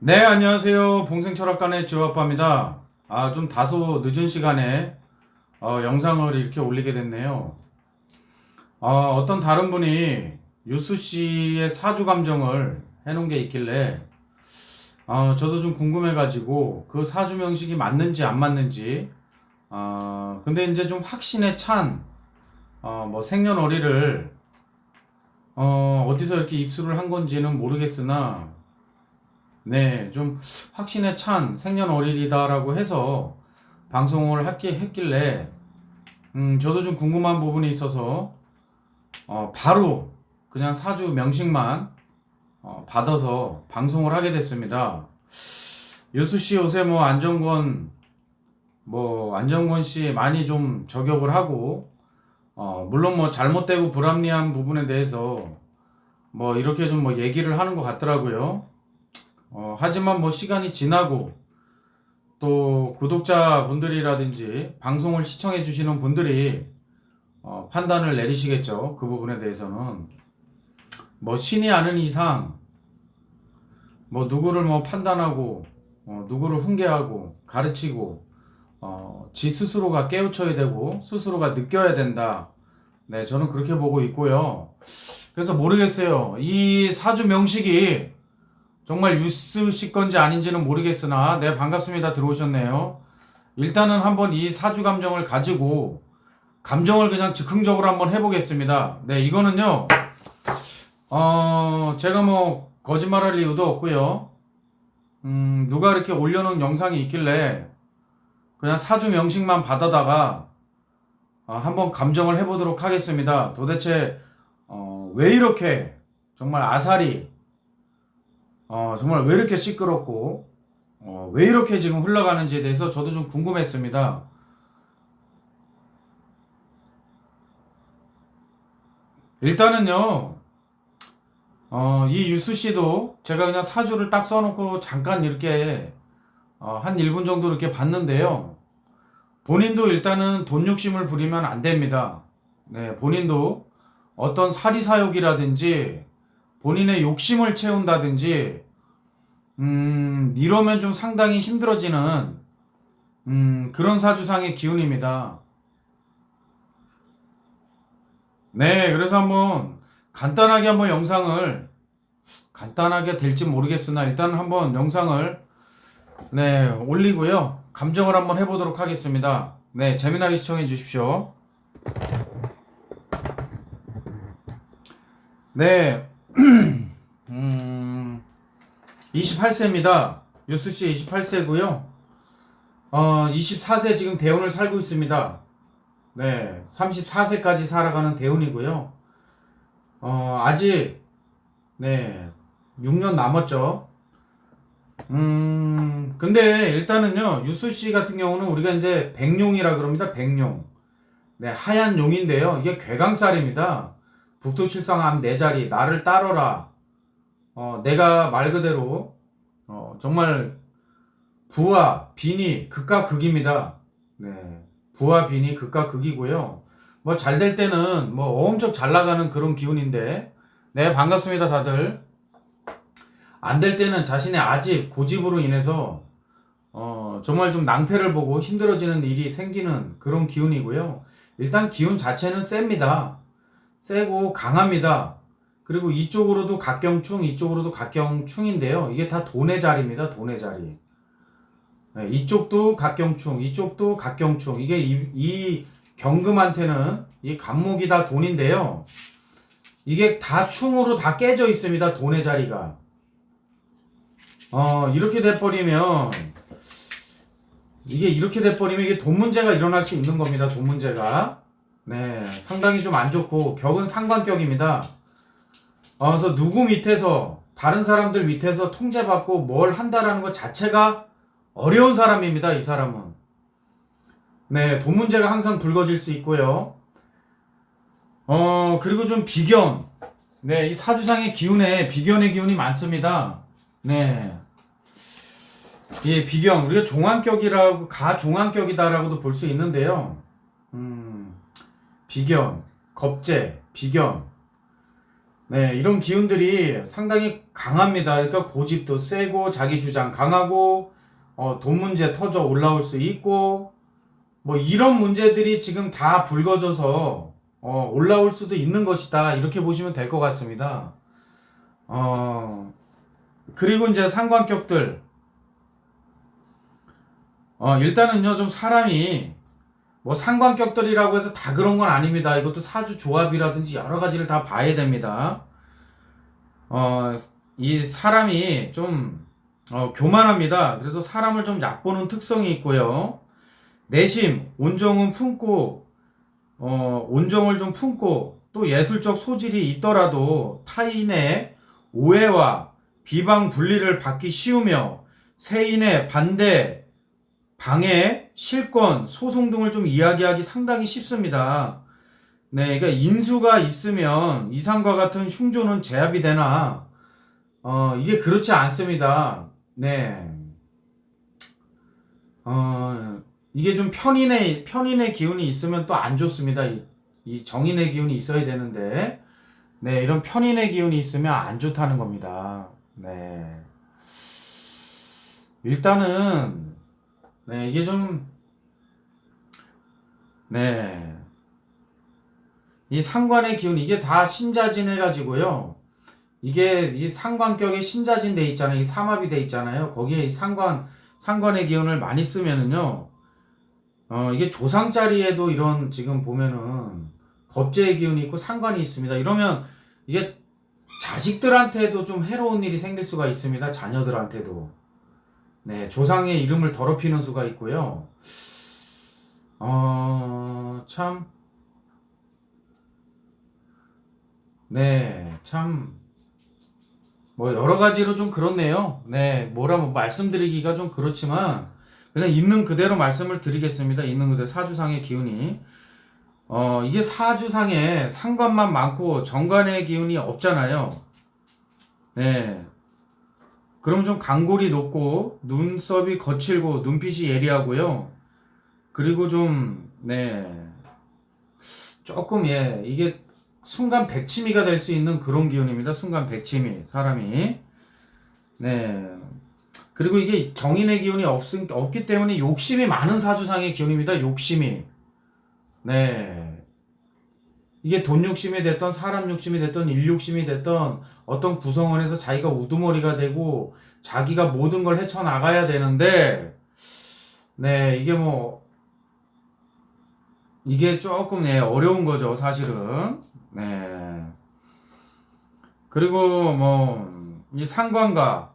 네, 안녕하세요. 봉생철학관의 지호아빠입니다. 아, 좀 다소 늦은 시간에 어, 영상을 이렇게 올리게 됐네요. 어, 어떤 다른 분이 유수 씨의 사주 감정을 해놓은 게 있길래 어, 저도 좀 궁금해가지고 그 사주 명식이 맞는지 안 맞는지 어, 근데 이제 좀 확신에 찬 어, 뭐 생년월일을 어, 어디서 이렇게 입수를 한 건지는 모르겠으나 네, 좀 확신에 찬 생년월일이다라고 해서 방송을 했기, 했길래, 음, 저도 좀 궁금한 부분이 있어서, 어, 바로 그냥 사주 명식만 어, 받아서 방송을 하게 됐습니다. 유수 씨 요새 뭐 안정권, 뭐 안정권 씨 많이 좀 저격을 하고, 어, 물론 뭐 잘못되고 불합리한 부분에 대해서 뭐 이렇게 좀 뭐 얘기를 하는 것 같더라고요. 어, 하지만 뭐 시간이 지나고 또 구독자 분들이라든지 방송을 시청해 주시는 분들이 어, 판단을 내리시겠죠. 그 부분에 대해서는 뭐 신이 아는 이상 뭐 누구를 뭐 판단하고 어, 누구를 훈계하고 가르치고 어, 지 스스로가 깨우쳐야 되고 스스로가 느껴야 된다. 네, 저는 그렇게 보고 있고요. 그래서 모르겠어요. 이 사주 명식이 정말 유스 씨 건지 아닌지는 모르겠으나 네 반갑습니다 들어오셨네요. 일단은 한번 이 사주 감정을 가지고 감정을 그냥 즉흥적으로 한번 해보겠습니다. 네 이거는요 어 제가 뭐 거짓말할 이유도 없고요. 음 누가 이렇게 올려놓은 영상이 있길래 그냥 사주 명식만 받아다가 어, 한번 감정을 해보도록 하겠습니다. 도대체 어, 왜 이렇게 정말 아사리 어, 정말 왜 이렇게 시끄럽고, 어, 왜 이렇게 지금 흘러가는지에 대해서 저도 좀 궁금했습니다. 일단은요, 어, 이 유수 씨도 제가 그냥 사주를 딱 써놓고 잠깐 이렇게, 어, 한 1분 정도 이렇게 봤는데요. 본인도 일단은 돈 욕심을 부리면 안 됩니다. 네, 본인도 어떤 사리사욕이라든지, 본인의 욕심을 채운다든지, 음, 이러면 좀 상당히 힘들어지는, 음, 그런 사주상의 기운입니다. 네, 그래서 한번 간단하게 한번 영상을, 간단하게 될지 모르겠으나 일단 한번 영상을, 네, 올리고요. 감정을 한번 해보도록 하겠습니다. 네, 재미나게 시청해 주십시오. 네, 음, 28세입니다. 유수씨 28세고요. 어, 24세 지금 대운을 살고 있습니다. 네, 34세까지 살아가는 대운이고요. 어, 아직 네, 6년 남았죠. 음, 근데 일단은요, 유수씨 같은 경우는 우리가 이제 백룡이라 그럽니다. 백룡. 네, 하얀 용인데요. 이게 괴강살입니다. 북두칠성암 네 자리 나를 따러라. 어, 내가 말 그대로 어, 정말 부와 빈이 극과 극입니다. 네, 부와 빈이 극과 극이고요. 뭐 잘 될 때는 뭐 엄청 잘 나가는 그런 기운인데, 네 반갑습니다 다들. 안 될 때는 자신의 아집 고집으로 인해서 어, 정말 좀 낭패를 보고 힘들어지는 일이 생기는 그런 기운이고요. 일단 기운 자체는 셉니다. 세고 강합니다. 그리고 이쪽으로도 각경충, 이쪽으로도 각경충인데요. 이게 다 돈의 자리입니다. 돈의 자리. 네, 이쪽도 각경충, 이쪽도 각경충. 이게 이, 이 경금한테는 이 간목이 다 돈인데요. 이게 다 충으로 다 깨져 있습니다. 돈의 자리가. 어, 이렇게 돼버리면, 이게 이렇게 돼버리면 이게 돈 문제가 일어날 수 있는 겁니다. 돈 문제가. 네, 상당히 좀 안 좋고, 격은 상관격입니다. 어, 그래서 누구 밑에서, 다른 사람들 밑에서 통제받고 뭘 한다라는 것 자체가 어려운 사람입니다. 이 사람은. 네, 돈 문제가 항상 불거질 수 있고요. 어, 그리고 좀 비견. 네, 이 사주상의 기운에 비견의 기운이 많습니다. 네. 예, 비견. 우리가 종안격이라고, 가종안격이다라고도 볼 수 있는데요. 음, 비견, 겁재, 비견. 네, 이런 기운들이 상당히 강합니다. 그러니까 고집도 세고 자기 주장 강하고 어, 돈 문제 터져 올라올 수 있고 뭐 이런 문제들이 지금 다 불거져서 어, 올라올 수도 있는 것이다. 이렇게 보시면 될 것 같습니다. 어, 그리고 이제 상관격들. 어, 일단은요, 좀 사람이 뭐 상관격들이라고 해서 다 그런 건 아닙니다. 이것도 사주 조합이라든지 여러 가지를 다 봐야 됩니다. 어, 이 사람이 좀 어, 교만합니다. 그래서 사람을 좀 얕보는 특성이 있고요. 내심, 온정은 품고, 어, 온정을 좀 품고, 또 예술적 소질이 있더라도 타인의 오해와 비방 분리를 받기 쉬우며 세인의 반대, 방해, 실권, 소송 등을 좀 이야기하기 상당히 쉽습니다. 네, 그러니까 인수가 있으면 이상과 같은 흉조는 제압이 되나, 어, 이게 그렇지 않습니다. 네. 어, 이게 좀 편인의, 편인의 기운이 있으면 또 안 좋습니다. 이, 이 정인의 기운이 있어야 되는데, 네, 이런 편인의 기운이 있으면 안 좋다는 겁니다. 네. 일단은, 네, 이게 좀, 네. 이 상관의 기운, 이게 다 신자진 해가지고요. 이게 이 상관격에 신자진 돼 있잖아요. 이 삼합이 돼 있잖아요. 거기에 이 상관, 상관의 기운을 많이 쓰면은요. 어, 이게 조상 자리에도 이런 지금 보면은 겁재의 기운이 있고 상관이 있습니다. 이러면 이게 자식들한테도 좀 해로운 일이 생길 수가 있습니다. 자녀들한테도. 네, 조상의 이름을 더럽히는 수가 있고요. 어, 참. 네, 참. 뭐 여러 가지로 좀 그렇네요. 네, 뭐라 뭐 말씀드리기가 좀 그렇지만 그냥 있는 그대로 말씀을 드리겠습니다. 있는 그대로 사주상의 기운이 어 이게 사주상에 상관만 많고 정관의 기운이 없잖아요. 네. 그럼 좀 강골이 높고 눈썹이 거칠고 눈빛이 예리하고요. 그리고 좀 네. 조금 예 이게 순간 백치미가 될 수 있는 그런 기운입니다. 순간 백치미 사람이 네 그리고 이게 정인의 기운이 없, 없기 때문에 욕심이 많은 사주상의 기운입니다. 욕심이 네 이게 돈 욕심이 됐던 사람 욕심이 됐던 일 욕심이 됐던 어떤 구성원에서 자기가 우두머리가 되고 자기가 모든 걸 헤쳐나가야 되는데 네 이게 뭐 이게 조금 예, 어려운 거죠 사실은 네. 그리고 뭐 이 상관과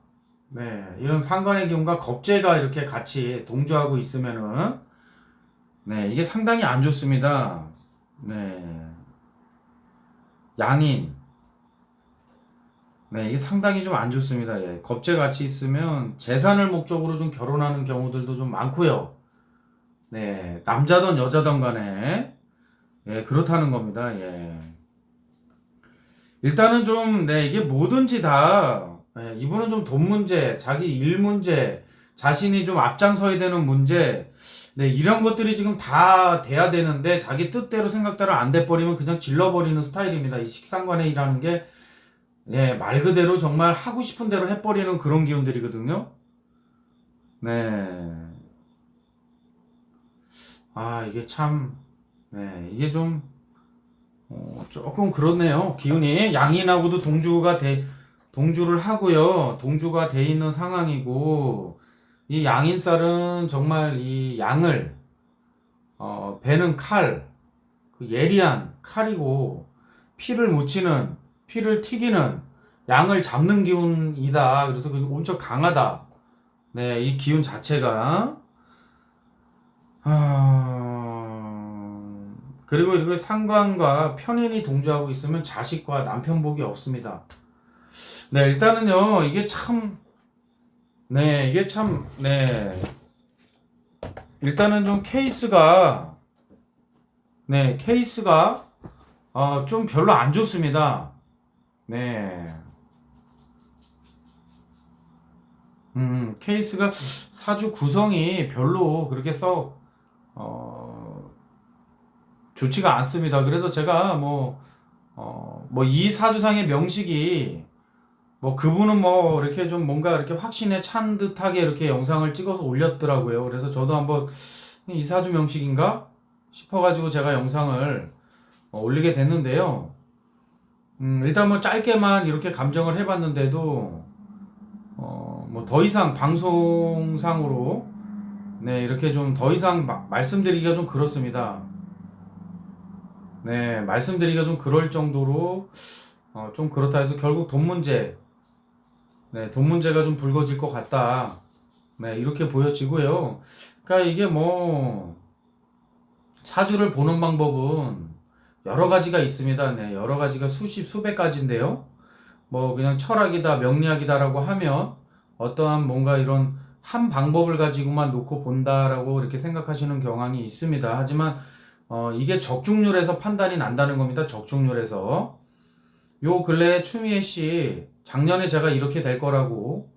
네, 이런 상관의 경우가 겁재가 이렇게 같이 동조하고 있으면은 네, 이게 상당히 안 좋습니다. 네. 양인 네, 이게 상당히 좀 안 좋습니다. 예. 겁재 같이 있으면 재산을 목적으로 좀 결혼하는 경우들도 좀 많고요. 네, 남자든 여자든 간에 예, 그렇다는 겁니다. 예. 일단은 좀, 네, 이게 뭐든지 다, 예, 이분은 좀 돈 문제, 자기 일 문제, 자신이 좀 앞장서야 되는 문제, 네, 이런 것들이 지금 다 돼야 되는데, 자기 뜻대로 생각대로 안 돼버리면 그냥 질러버리는 스타일입니다. 이 식상관의 일하는 게, 예, 말 그대로 정말 하고 싶은 대로 해버리는 그런 기운들이거든요. 네. 아, 이게 참, 네, 이게 좀, 어, 조금 그렇네요. 기운이 양인하고도 동주가 돼 동주를 하고요. 동주가 돼 있는 상황이고 이 양인살은 정말 이 양을 어, 배는 칼, 그 예리한 칼이고 피를 묻히는 피를 튀기는 양을 잡는 기운이다. 그래서 그 엄청 강하다. 네, 이 기운 자체가 아... 그리고 이거 상관과 편인이 동조하고 있으면 자식과 남편 복이 없습니다. 네, 일단은요, 이게 참, 네, 이게 참, 네. 일단은 좀 케이스가, 네, 케이스가, 어, 좀 별로 안 좋습니다. 네. 음, 케이스가 사주 구성이 별로 그렇게 써, 어, 좋지가 않습니다. 그래서 제가 뭐, 어, 뭐 이 사주상의 명식이 뭐 그분은 뭐 이렇게 좀 뭔가 이렇게 확신에 찬 듯하게 이렇게 영상을 찍어서 올렸더라고요. 그래서 저도 한번 이 사주 명식인가 싶어가지고 제가 영상을 어, 올리게 됐는데요. 음, 일단 뭐 짧게만 이렇게 감정을 해봤는데도 어, 뭐 더 이상 방송상으로 네 이렇게 좀 더 이상 마- 말씀드리기가 좀 그렇습니다. 네 말씀드리기가 좀 그럴 정도로 어, 좀 그렇다 해서 결국 돈 문제 네, 돈 문제가 좀 불거질 것 같다. 네, 이렇게 보여지고요. 그러니까 이게 뭐 사주를 보는 방법은 여러 가지가 있습니다. 네, 여러 가지가 수십 수백 가지인데요. 뭐 그냥 철학이다, 명리학이다라고 하면 어떠한 뭔가 이런 한 방법을 가지고만 놓고 본다라고 이렇게 생각하시는 경향이 있습니다. 하지만 어, 이게 적중률에서 판단이 난다는 겁니다. 적중률에서. 요 근래에 추미애 씨 작년에 제가 이렇게 될 거라고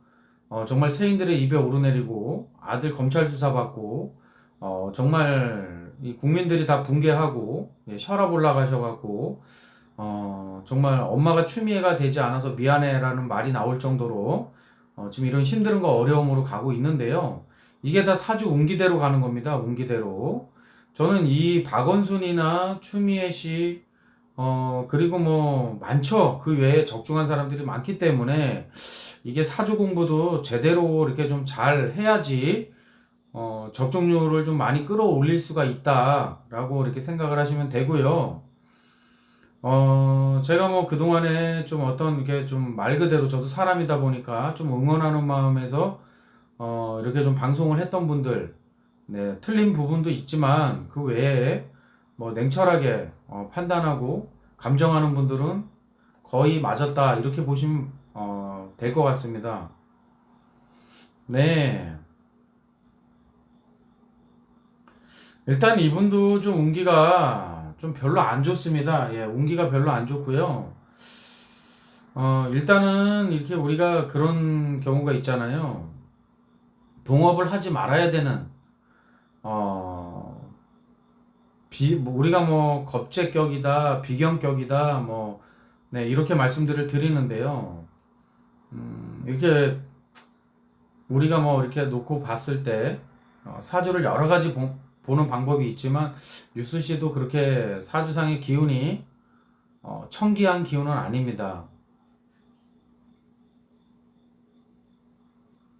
어, 정말 세인들의 입에 오르내리고 아들 검찰 수사 받고 어, 정말 이 국민들이 다 붕괴하고 예, 혈압 올라가셔갖고 어, 정말 엄마가 추미애가 되지 않아서 미안해라는 말이 나올 정도로 어, 지금 이런 힘든 거 어려움으로 가고 있는데요. 이게 다 사주 운기대로 가는 겁니다. 운기대로. 저는 이 박원순이나 추미애 씨 어, 그리고 뭐, 많죠. 그 외에 적중한 사람들이 많기 때문에, 이게 사주 공부도 제대로 이렇게 좀 잘 해야지, 어, 적중률을 좀 많이 끌어올릴 수가 있다라고 이렇게 생각을 하시면 되고요. 어, 제가 뭐 그동안에 좀 어떤 게좀 말 그대로 저도 사람이다 보니까 좀 응원하는 마음에서, 어, 이렇게 좀 방송을 했던 분들, 네, 틀린 부분도 있지만, 그 외에, 뭐 냉철하게 어, 판단하고 감정하는 분들은 거의 맞았다 이렇게 보시면 어, 될 것 같습니다. 네. 일단 이분도 좀 운기가 좀 별로 안 좋습니다. 예, 운기가 별로 안 좋고요. 어, 일단은 이렇게 우리가 그런 경우가 있잖아요. 동업을 하지 말아야 되는 어, 비, 뭐 우리가 뭐 겁제격이다, 비경격이다, 뭐, 네, 이렇게 말씀들을 드리는데요. 음, 이렇게 우리가 뭐 이렇게 놓고 봤을 때, 어, 사주를 여러 가지 보, 보는 방법이 있지만, 유스 씨도 그렇게 사주상의 기운이, 어, 청기한 기운은 아닙니다.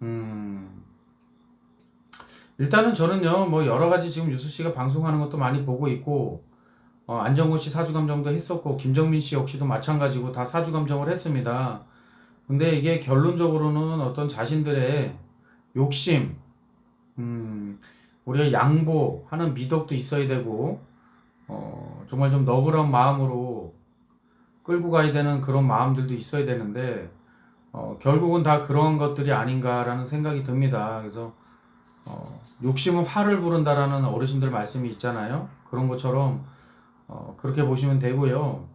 음, 일단은 저는요, 뭐 여러 가지 지금 유수 씨가 방송하는 것도 많이 보고 있고, 어, 안정권 씨 사주 감정도 했었고, 김정민 씨 역시도 마찬가지고 다 사주 감정을 했습니다. 근데 이게 결론적으로는 어떤 자신들의 욕심, 음, 우리가 양보하는 미덕도 있어야 되고, 어, 정말 좀 너그러운 마음으로 끌고 가야 되는 그런 마음들도 있어야 되는데, 어, 결국은 다 그런 것들이 아닌가라는 생각이 듭니다. 그래서, 어, 욕심은 화를 부른다라는 어르신들 말씀이 있잖아요. 그런 것처럼 어, 그렇게 보시면 되고요.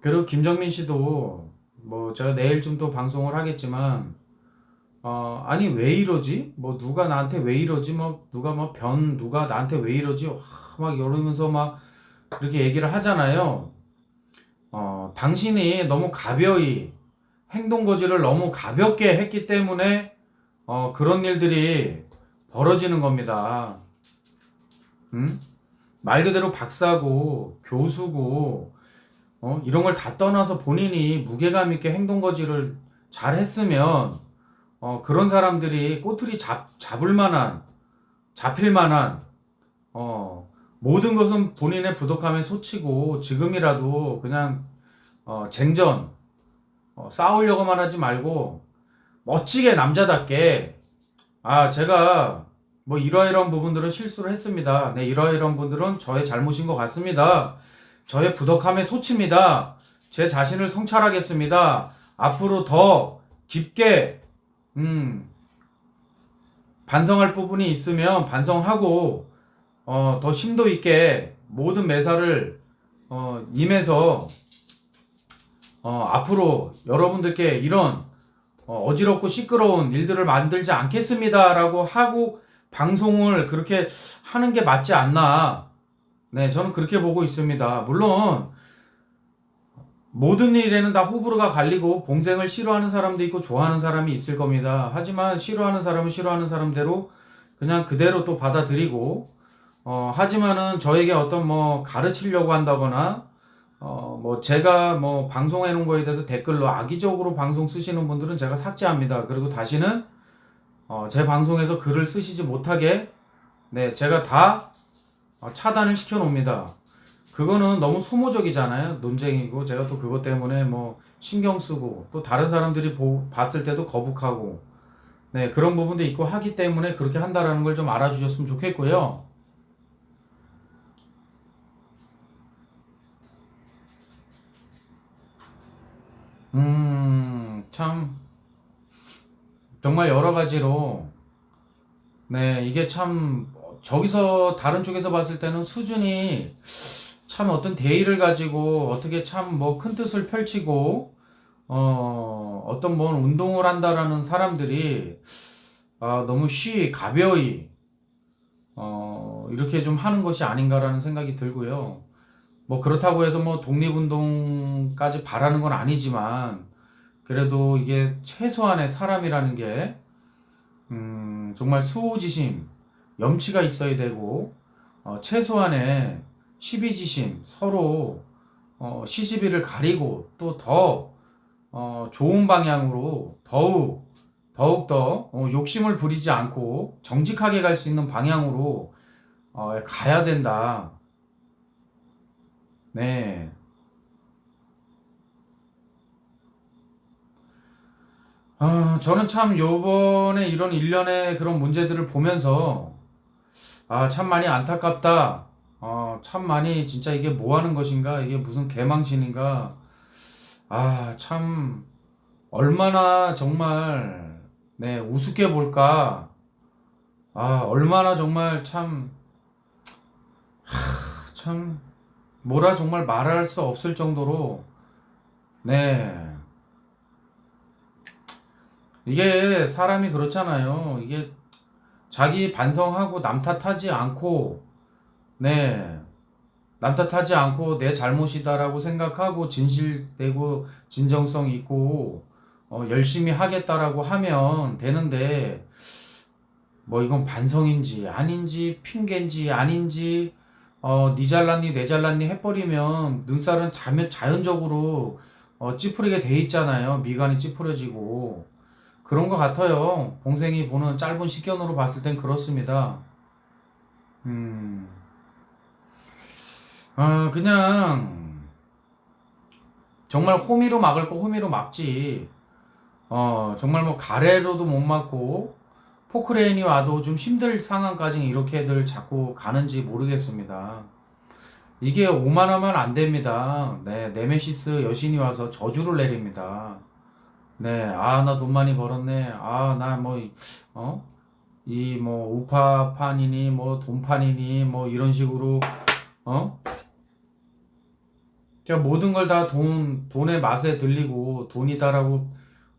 그리고 김정민 씨도 뭐 제가 내일쯤 또 방송을 하겠지만 어, 아니 왜 이러지? 뭐 누가 나한테 왜 이러지? 뭐 누가 뭐 변 누가 나한테 왜 이러지? 와, 막 이러면서 막 이렇게 얘기를 하잖아요. 어, 당신이 너무 가벼이 행동 거지를 너무 가볍게 했기 때문에 어, 그런 일들이 벌어지는 겁니다. 음? 말 그대로 박사고 교수고 어? 이런 걸 다 떠나서 본인이 무게감 있게 행동 거지를 잘 했으면 어, 그런 사람들이 꼬투리 잡, 잡을 만한 잡힐 만한 어, 모든 것은 본인의 부족함에 소치고 지금이라도 그냥 어, 쟁전 어, 싸우려고만 하지 말고 멋지게 남자답게 아 제가 뭐 이러이러한 부분들은 실수를 했습니다. 네 이러이러한 분들은 저의 잘못인 것 같습니다. 저의 부족함에 소칩니다. 제 자신을 성찰하겠습니다. 앞으로 더 깊게 음, 반성할 부분이 있으면 반성하고 어, 더 심도 있게 모든 매사를 어, 임해서 어, 앞으로 여러분들께 이런 어, 어지럽고 시끄러운 일들을 만들지 않겠습니다라고 하고 방송을 그렇게 하는 게 맞지 않나. 네, 저는 그렇게 보고 있습니다. 물론 모든 일에는 다 호불호가 갈리고 봉생을 싫어하는 사람도 있고 좋아하는 사람이 있을 겁니다. 하지만 싫어하는 사람은 싫어하는 사람대로 그냥 그대로 또 받아들이고 어, 하지만은 저에게 어떤 뭐 가르치려고 한다거나 어, 뭐 제가 뭐 방송해 놓은 거에 대해서 댓글로 악의적으로 방송 쓰시는 분들은 제가 삭제합니다. 그리고 다시는 어, 제 방송에서 글을 쓰시지 못하게 네, 제가 다 어, 차단을 시켜 놓습니다. 그거는 너무 소모적이잖아요. 논쟁이고 제가 또 그것 때문에 뭐 신경 쓰고 또 다른 사람들이 보, 봤을 때도 거북하고 네, 그런 부분도 있고 하기 때문에 그렇게 한다라는 걸 좀 알아주셨으면 좋겠고요. 음, 참, 정말 여러 가지로, 네, 이게 참, 저기서, 다른 쪽에서 봤을 때는 수준이 참 어떤 대의를 가지고 어떻게 참 뭐 큰 뜻을 펼치고, 어, 어떤 뭐 운동을 한다라는 사람들이, 아, 너무 쉬, 가벼이, 어, 이렇게 좀 하는 것이 아닌가라는 생각이 들고요. 뭐 그렇다고 해서 뭐 독립운동까지 바라는 건 아니지만 그래도 이게 최소한의 사람이라는 게 음, 정말 수호지심, 염치가 있어야 되고 어, 최소한의 시비지심, 서로 어, 시시비를 가리고 또더 어, 좋은 방향으로 더욱 더욱 더 어, 욕심을 부리지 않고 정직하게 갈 수 있는 방향으로 어, 가야 된다. 네. 아, 저는 참 요번에 이런 일련의 그런 문제들을 보면서 아, 참 많이 안타깝다. 어, 참 많이 진짜 이게 뭐 하는 것인가? 이게 무슨 개망신인가? 아, 참 얼마나 정말 네, 우습게 볼까? 아, 얼마나 정말 참 하, 참 뭐라 정말 말할 수 없을 정도로 네 이게 사람이 그렇잖아요. 이게 자기 반성하고 남 탓하지 않고 네. 남 탓하지 않고 내 잘못이다라고 생각하고 진실되고 진정성 있고 어, 열심히 하겠다라고 하면 되는데 뭐 이건 반성인지 아닌지 핑계인지 아닌지 어, 니 잘났니 내 잘났니 해버리면 눈살은 자면 자연적으로 어, 찌푸리게 돼 있잖아요. 미간이 찌푸려지고 그런 것 같아요. 봉생이 보는 짧은 시견으로 봤을 땐 그렇습니다. 음, 어, 그냥 정말 호미로 막을 거 호미로 막지. 어, 정말 뭐 가래로도 못 막고 포크레인이 와도 좀 힘들 상황까지 이렇게들 자꾸 가는지 모르겠습니다. 이게 오만하면 안 됩니다. 네, 네메시스 여신이 와서 저주를 내립니다. 네, 아, 나 돈 많이 벌었네. 아, 나 뭐, 어? 이 뭐 우파판이니 뭐 돈판이니 뭐 이런 식으로 어? 그냥 모든 걸 다 돈, 돈의 맛에 들리고 돈이다라고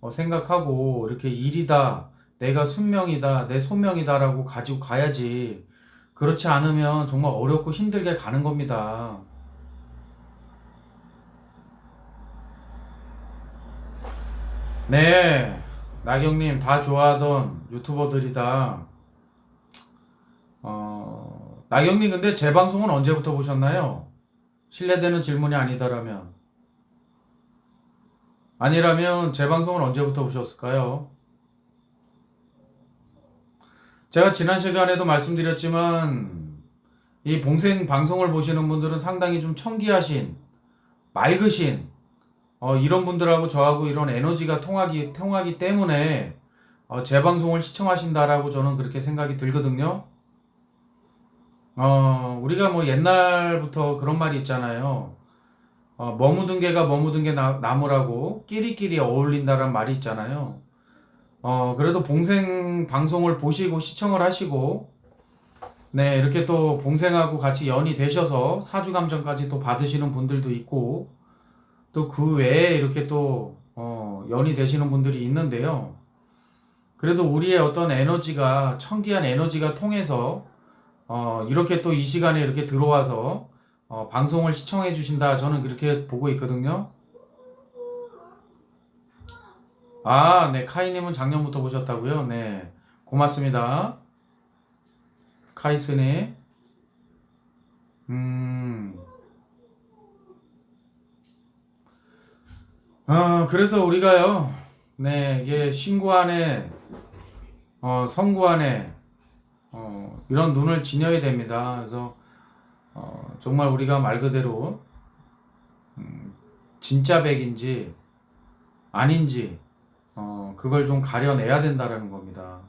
어, 생각하고 이렇게 일이다, 내가 숙명이다, 내 소명이다라고 가지고 가야지. 그렇지 않으면 정말 어렵고 힘들게 가는 겁니다. 네, 나경님 다 좋아하던 유튜버들이다. 어, 나경님 근데 제 방송은 언제부터 보셨나요? 신뢰되는 질문이 아니다라면. 아니라면 제 방송을 언제부터 보셨을까요? 제가 지난 시간에도 말씀드렸지만 이 봉생 방송을 보시는 분들은 상당히 좀 청기하신 맑으신 어, 이런 분들하고 저하고 이런 에너지가 통하기 통하기 때문에 어, 제 방송을 시청하신다라고 저는 그렇게 생각이 들거든요. 어, 우리가 뭐 옛날부터 그런 말이 있잖아요. 어, 머무든 개가 머무든 게 나, 나무라고 끼리끼리 어울린다란 말이 있잖아요. 어, 그래도 봉생 방송을 보시고 시청을 하시고, 네, 이렇게 또 봉생하고 같이 연이 되셔서 사주감정까지 또 받으시는 분들도 있고, 또 그 외에 이렇게 또, 어, 연이 되시는 분들이 있는데요. 그래도 우리의 어떤 에너지가, 청기한 에너지가 통해서, 어, 이렇게 또 이 시간에 이렇게 들어와서, 어, 방송을 시청해 주신다. 저는 그렇게 보고 있거든요. 아, 네, 카이님은 작년부터 보셨다고요? 네, 고맙습니다. 카이스님. 음. 아, 그래서 우리가요, 네, 이게 신구안에, 어, 성구안에, 어, 이런 눈을 지녀야 됩니다. 그래서, 어, 정말 우리가 말 그대로, 음, 진짜 백인지, 아닌지, 어, 그걸 좀 가려내야 된다라는 겁니다.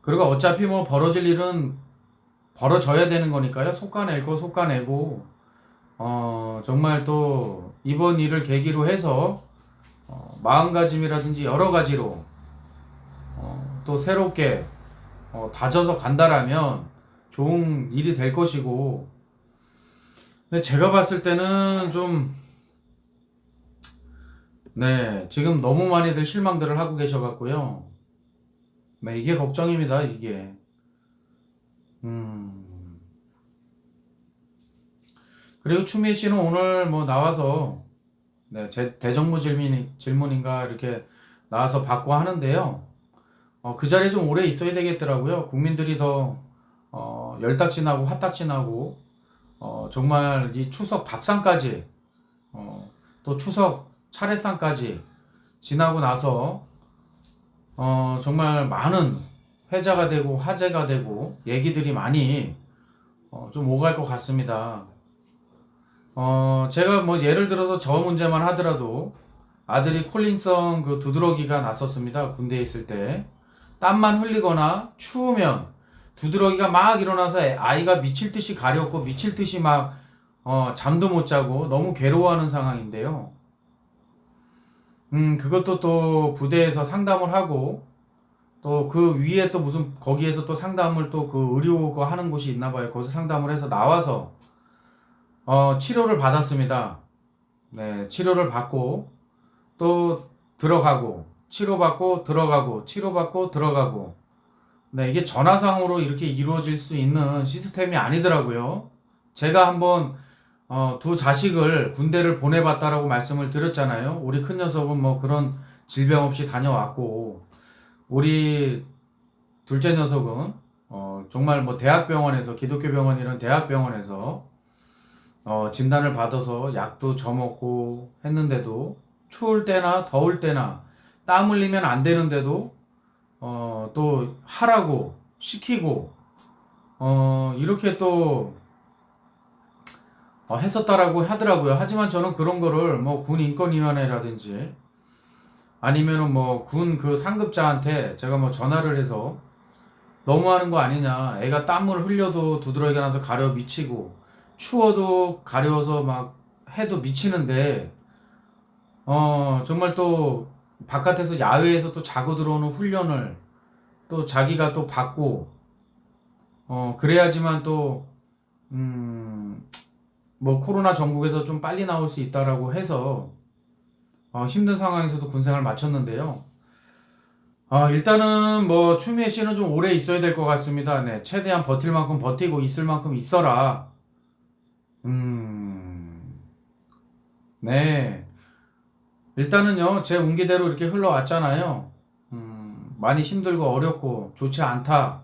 그리고 어차피 뭐 벌어질 일은 벌어져야 되는 거니까요. 속가낼 거 속가내고, 어, 정말 또 이번 일을 계기로 해서 어, 마음가짐이라든지 여러 가지로 어, 또 새롭게 어, 다져서 간다라면 좋은 일이 될 것이고 근데 제가 봤을 때는 좀 네, 지금 너무 많이들 실망들을 하고 계셔 갖고요. 네, 이게 걱정입니다, 이게. 음. 그리고 추미애 씨는 오늘 뭐 나와서 네, 제 대정부 질문 질문인가 이렇게 나와서 받고 하는데요. 어, 그 자리에 좀 오래 있어야 되겠더라고요. 국민들이 더 어, 열딱지나고 화딱지나고 어, 정말 이 추석 밥상까지 어, 또 추석 차례상까지 지나고 나서 어, 정말 많은 회자가 되고 화제가 되고 얘기들이 많이 어, 좀 오갈 것 같습니다. 어, 제가 뭐 예를 들어서 저 문제만 하더라도 아들이 콜린성 그 두드러기가 났었습니다. 군대에 있을 때. 땀만 흘리거나 추우면 두드러기가 막 일어나서 애- 아이가 미칠 듯이 가렵고 미칠 듯이 막 어, 잠도 못 자고 너무 괴로워하는 상황인데요. 음, 그것도 또 부대에서 상담을 하고 또 그 위에 또 무슨 거기에서 또 상담을 또 그 의료가 하는 곳이 있나 봐요. 거기서 상담을 해서 나와서 어, 치료를 받았습니다. 네, 치료를 받고 또 들어가고 치료받고 들어가고 치료받고 들어가고 네, 이게 전화상으로 이렇게 이루어질 수 있는 시스템이 아니더라고요. 제가 한번 어, 두 자식을 군대를 보내봤다라고 말씀을 드렸잖아요. 우리 큰 녀석은 뭐 그런 질병 없이 다녀왔고 우리 둘째 녀석은 어, 정말 뭐 대학병원에서 기독교 병원이란 대학병원에서 어, 진단을 받아서 약도 저먹고 했는데도 추울 때나 더울 때나 땀 흘리면 안 되는데도 어, 또 하라고 시키고 어, 이렇게 또 어, 했었다라고 하더라고요. 하지만 저는 그런 거를 뭐 군 인권위원회라든지 아니면은 뭐 군 그 상급자한테 제가 뭐 전화를 해서 너무하는 거 아니냐. 애가 땀을 흘려도 두드러기가 나서 가려 미치고 추워도 가려워서 막 해도 미치는데 어 정말 또 바깥에서 야외에서 또 자고 들어오는 훈련을 또 자기가 또 받고 어 그래야지만 또 음 뭐 코로나 전국에서 좀 빨리 나올 수 있다라고 해서 어, 힘든 상황에서도 군생활 마쳤는데요. 아, 일단은 뭐 추미애 씨는 좀 오래 있어야 될 것 같습니다. 네, 최대한 버틸 만큼 버티고 있을 만큼 있어라. 음, 네. 일단은요, 제 운기대로 이렇게 흘러왔잖아요. 음, 많이 힘들고 어렵고 좋지 않다.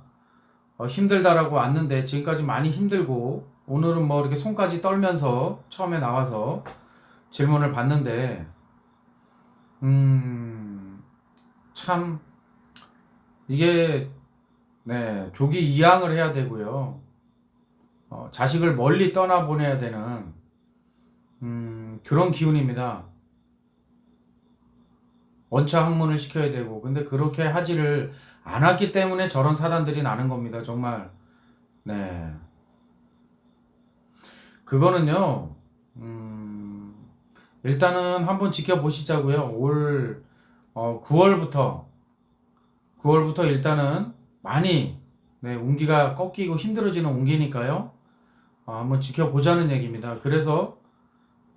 어, 힘들다라고 왔는데 지금까지 많이 힘들고 오늘은 뭐 이렇게 손까지 떨면서 처음에 나와서 질문을 받는데 음, 참 이게 네, 조기 이양을 해야 되고요. 어, 자식을 멀리 떠나보내야 되는 음, 그런 기운입니다. 원차 항문을 시켜야 되고 근데 그렇게 하지를 않았기 때문에 저런 사단들이 나는 겁니다. 정말 네 그거는요 음, 일단은 한번 지켜보시자고요. 올 어, 9월부터 9월부터 일단은 많이 네, 운기가 꺾이고 힘들어지는 운기니까요. 어, 한번 지켜보자는 얘기입니다. 그래서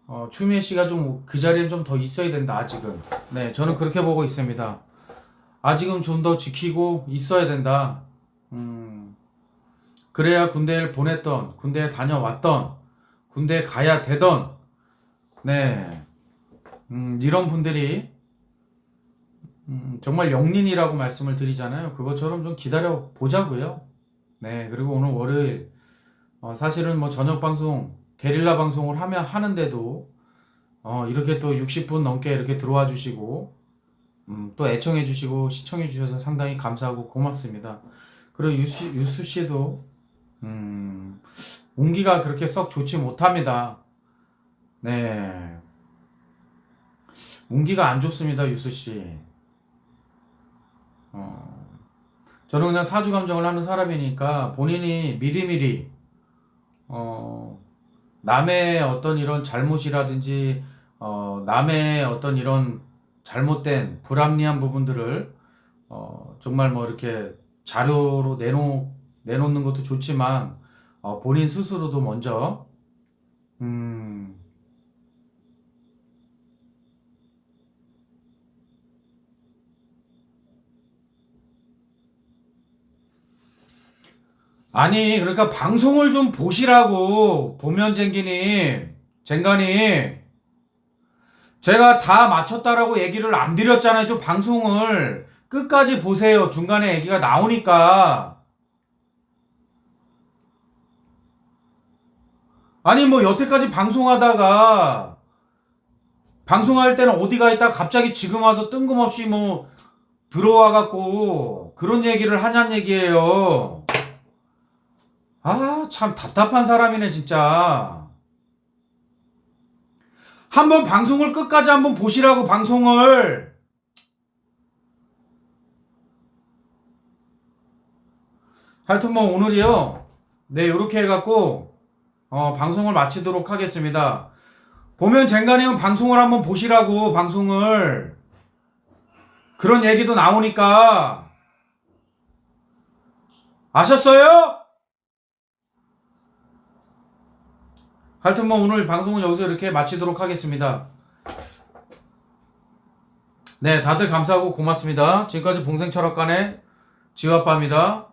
어, 추미애 씨가 좀 그 자리에 좀더 있어야 된다. 아직은. 네, 저는 그렇게 보고 있습니다. 아직은 좀 더 지키고 있어야 된다. 음, 그래야 군대를 보냈던, 군대에 다녀왔던, 군대에 가야 되던, 네, 음, 이런 분들이 음, 정말 영린이라고 말씀을 드리잖아요. 그것처럼 좀 기다려 보자고요. 네, 그리고 오늘 월요일 어, 사실은 뭐 저녁 방송 게릴라 방송을 하면 하는데도 어, 이렇게 또 60분 넘게 이렇게 들어와 주시고 음, 또 애청해 주시고 시청해 주셔서 상당히 감사하고 고맙습니다. 그리고 유수, 유수 씨도 음, 운기가 그렇게 썩 좋지 못합니다. 네. 운기가 안 좋습니다, 유수 씨. 어, 저는 그냥 사주 감정을 하는 사람이니까 본인이 미리미리 어, 남의 어떤 이런 잘못이라든지 어, 남의 어떤 이런 잘못된 불합리한 부분들을 어, 정말 뭐 이렇게 자료로 내놓, 내놓는 것도 좋지만 어, 본인 스스로도 먼저 음, 아니 그러니까 방송을 좀 보시라고 보면 쟁기님 쟁가님. 제가 다 맞췄다라고 얘기를 안 드렸잖아요 좀 방송을. 끝까지 보세요. 중간에 얘기가 나오니까 아니 뭐 여태까지 방송하다가 방송할 때는 어디 가 있다 갑자기 지금 와서 뜬금없이 뭐 들어와 갖고 그런 얘기를 하냐는 얘기예요 아, 참 답답한 사람이네, 진짜. 한번 방송을 끝까지 한번 보시라고, 방송을. 하여튼 뭐, 오늘이요. 네, 요렇게 해 갖고, 어, 방송을 마치도록 하겠습니다. 보면 쟁가님은 방송을 한번 보시라고, 방송을. 그런 얘기도 나오니까. 아셨어요? 하여튼 뭐 오늘 방송은 여기서 이렇게 마치도록 하겠습니다. 네, 다들 감사하고 고맙습니다. 지금까지 봉생철학관의 지화빠입니다.